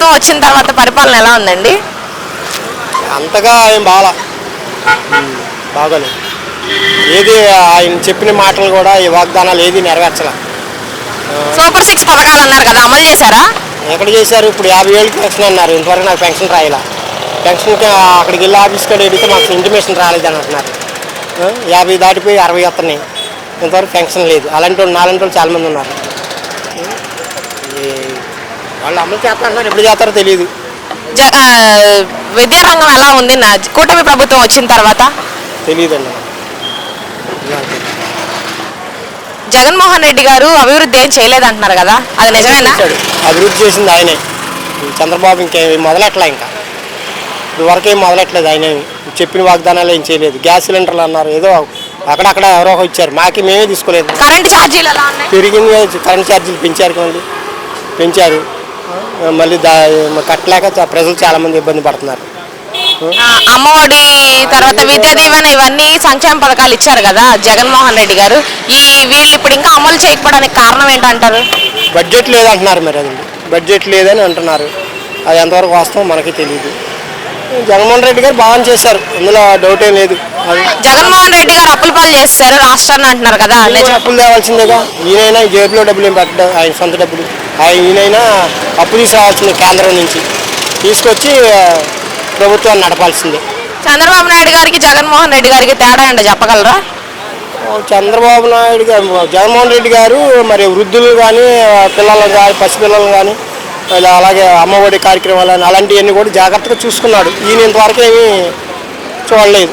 ప్రభుత్వం వచ్చిన తర్వాత పరిపాలన ఎలా ఉందండి? అంతగా ఏం బాగా బాగోలేదు ఏది ఆయన చెప్పిన మాటలు కూడా ఈ వాగ్దానాలు ఏది నెరవేర్చలే. సూపర్ సిక్స్ పథకాలు అన్నారు కదా అమలు చేశారా? ఎక్కడ చేశారు? ఇప్పుడు యాభై ఏళ్ళకి పెన్షన్ అన్నారు. ఇంతవరకు నాకు పెన్షన్ రాయలా. పెన్షన్కి అక్కడికి వెళ్ళి ఆఫీస్కి అడిగితే మాకు ఇంటిమేషన్ రాలేదని అంటున్నారు. యాభై దాటిపోయి అరవై వస్తున్నాయి ఇంతవరకు పెన్షన్ లేదు. అలాంటి వాళ్ళు నాలంటి వాళ్ళు చాలామంది ఉన్నారు. వాళ్ళు అమలు చేస్తారంటారు ఎప్పుడు చేస్తారో తెలియదు జ- ఆ, విద్యారంగం ఎలా ఉంది? నా కూటమి ప్రభుత్వం వచ్చిన తర్వాత? తెలియదండి జగన్మోహన్ రెడ్డి గారు అభివృద్ధి ఏం చేయలేదంటున్నారు కదా? అది నిజమేనా? చేశాడు. అభివృద్ధి చేసింది ఆయనే. ఈ చంద్రబాబు ఇంకే మొదలెట్లా ఇంకా. ఇదివరకు ఏం మొదలెట్లేదు ఆయన. ఏమి. చెప్పిన వాగ్దానాలు ఏం చేయలేదు. గ్యాస్ సిలిండర్లు అన్నారు. ఏదో అక్కడక్కడ ఎవరో ఒకరు ఇచ్చారు. మాకి మేమే తీసుకోలేదు. కరెంట్ ఛార్జీలు ఎలా ఉన్నాయి? పెరిగింది. కరెంట్ ఛార్జీలు పెంచారు మళ్ళీ పెంచారు. మళ్ళీ దా కట్టలేక ప్రజలు చాలామంది ఇబ్బంది పడుతున్నారు. అమ్మఒడి తర్వాత విద్యా దీవెన ఇవన్నీ సంక్షేమ పథకాలు ఇచ్చారు కదా జగన్మోహన్ రెడ్డి గారు. ఈ వీళ్ళు ఇప్పుడు ఇంకా అమలు చేయకపోవడానికి కారణం ఏంటంటారు? బడ్జెట్ లేదంటున్నారు మరి అది బడ్జెట్ లేదని అంటున్నారు. అది ఎంతవరకు వాస్తవం మనకి తెలియదు జగన్మోహన్ రెడ్డి గారు బాగా చేశారు. అందులో డౌట్ ఏం లేదు. జగన్మోహన్ రెడ్డి గారు అప్పుల పాలు చేస్తారు రాష్ట్రాన్ని అంటున్నారు కదా. ఈయన అప్పులు తేవాల్సిందేగా. ఈయనైనా జేబులో డబ్బులు ఏం పెట్టడం ఆయన సొంత డబ్బులు. ఈయనైనా అప్పు తీసుకురావాల్సిందే కేంద్రం నుంచి. తీసుకొచ్చి ప్రభుత్వాన్ని నడపాల్సిందే. చంద్రబాబు నాయుడు గారికి జగన్మోహన్ రెడ్డి గారికి తేడా ఏంటో చెప్పగలరా? చంద్రబాబు నాయుడు గారు జగన్మోహన్ రెడ్డి గారు మరి వృద్ధులు కానీ పిల్లలు కానీ పసిపిల్లలు కానీ ఇలా అలాగే అమ్మఒడి కార్యక్రమాలు కానీ అలాంటివన్నీ కూడా జాగ్రత్తగా చూసుకున్నాడు. ఈయన ఇంతవరకు ఏమీ చూడలేదు.